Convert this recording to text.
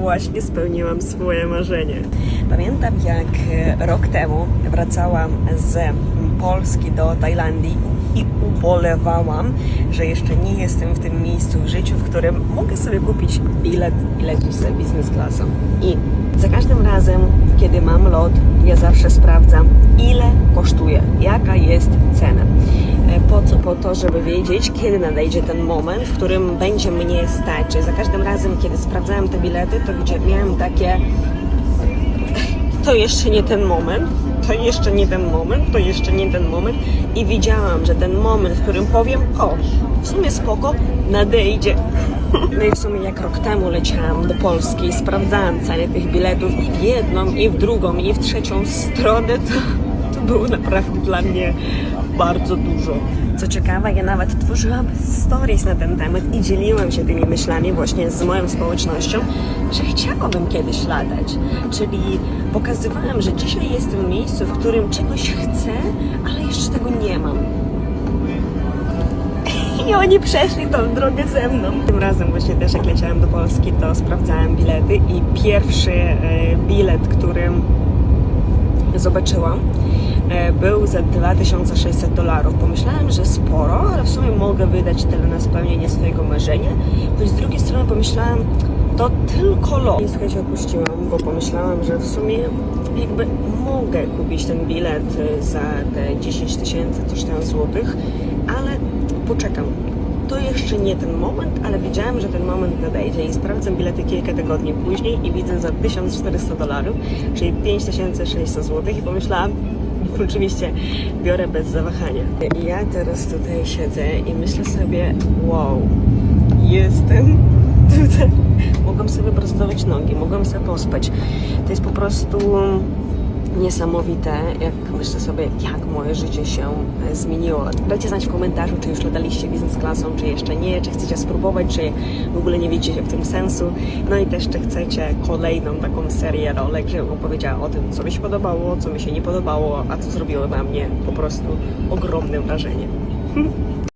Właśnie spełniłam swoje marzenie. Pamiętam jak e, rok temu wracałam z Polski do Tajlandii i ubolewałam, że jeszcze nie jestem w tym miejscu w życiu, w którym mogę sobie kupić bilet i lecieć sobie biznes klasą. I za każdym razem, kiedy mam lot, ja zawsze sprawdzam, ile kosztuje, jaka jest cena. To, żeby wiedzieć, kiedy nadejdzie ten moment, w którym będzie mnie stać. Za każdym razem, kiedy sprawdzałem te bilety, to widzia- miałem takie to jeszcze nie ten moment, to jeszcze nie ten moment, to jeszcze nie ten moment i widziałam, że ten moment, w którym powiem, o, w sumie spoko, nadejdzie. No i w sumie jak rok temu leciałam do Polski i sprawdzałam ceny tych biletów i w jedną, i w drugą, i w trzecią stronę, to, to było naprawdę dla mnie bardzo dużo. Co ciekawe, ja nawet tworzyłam stories na ten temat i dzieliłam się tymi myślami właśnie z moją społecznością, że chciałabym kiedyś latać. Czyli pokazywałam, że dzisiaj jestem w miejscu, w którym czegoś chcę, ale jeszcze tego nie mam. I oni przeszli tą drogę ze mną. Tym razem właśnie też jak leciałam do Polski, to sprawdzałam bilety i pierwszy e, bilet, który zobaczyłam, e, był za 2600 dolarów. Pomyślałam, że sporo, ale w sumie mogę wydać tyle na spełnienie swojego marzenia. Choć z drugiej strony pomyślałam, to tylko lot. I słuchajcie, opuściłam, bo pomyślałam, że w sumie jakby mogę kupić ten bilet za te 10 tysięcy, coś tam złotych, ale poczekam. To jeszcze nie ten moment, ale wiedziałam, że ten moment nadejdzie i sprawdzam bilety kilka tygodni później i widzę za 1400 dolarów, czyli 5600 zł i pomyślałam, oczywiście biorę bez zawahania. Ja teraz tutaj siedzę i myślę sobie, wow, jestem tutaj. Mogłam sobie prostować nogi, mogłam sobie pospać. To jest po prostu niesamowite, jak myślę sobie, jak moje życie się e, zmieniło. Dajcie znać w komentarzu, czy już lataliście biznes klasą, czy jeszcze nie, czy chcecie spróbować, czy w ogóle nie widzicie w tym sensu. No i też, czy chcecie kolejną taką serię rolek, żebym opowiedziała o tym, co mi się podobało, co mi się nie podobało, a co zrobiło na mnie po prostu ogromne wrażenie.